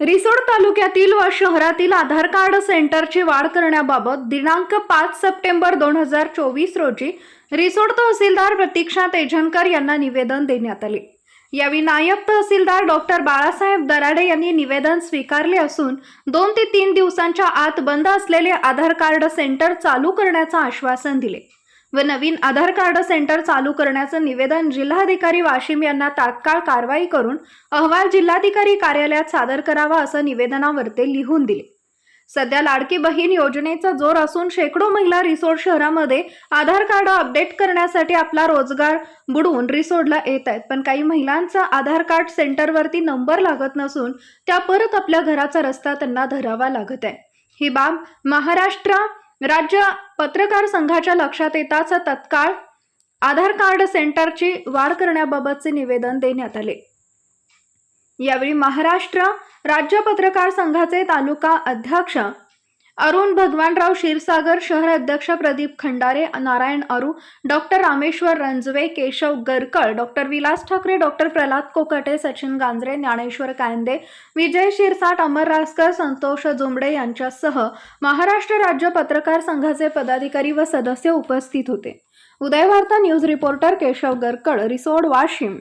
रिसोड तालुक्यातील व शहरातील आधार कार्ड सेंटरची वाढ करण्याबाबत दिनांक पाच सप्टेंबर दोन हजार चोवीस रोजी रिसोड तहसीलदार प्रतीक्षा तेजनकर यांना निवेदन देण्यात आले. यावेळी नायब तहसीलदार डॉक्टर बाळासाहेब दराडे यांनी निवेदन स्वीकारले असून दोन ते तीन दिवसांच्या आत बंद असलेले आधार कार्ड सेंटर चालू करण्याचं आश्वासन दिले. व नवीन आधार कार्ड सेंटर चालू करण्याचं निवेदन जिल्हाधिकारी वाशिम यांना तात्काळ कारवाई करून अहवाल जिल्हाधिकारी कार्यालयात सादर करावा असं निवेदनावर ते लिहून दिले. सध्या लाडकी बहीण योजनेचा जोर असून शेकडो महिला रिसोड शहरामध्ये आधार कार्ड अपडेट करण्यासाठी आपला रोजगार बुडवून रिसोडला येत आहेत. पण काही महिलांचा आधार कार्ड सेंटरवरती नंबर लागत नसून त्या परत आपल्या घराचा रस्ता त्यांना धरावा लागत आहे. ही बाब महाराष्ट्र राज्य पत्रकार संघाच्या लक्षात येताच तत्काळ आधार कार्ड सेंटरची वाढ करण्याबाबतचे निवेदन देण्यात आले. यावेळी महाराष्ट्र राज्य पत्रकार संघाचे तालुका अध्यक्ष अरुण भगवानराव क्षीरसागर शहर अध्यक्ष Pradeep Khandare Narayan Aru doctor Rameshwar Ranjave Keshav Garkal doctor Vilas Thackeray doctor Pralhad Kokate Sachin Ganjare Dnyaneshwar Kande Vijay Shirsat अमर रासकर संतोष जुमडे यांच्यासह महाराष्ट्र राज्य पत्रकार संघाचे पदाधिकारी व सदस्य उपस्थित होते. Udayvarta news reporter Keshav Garkal Risod Washim.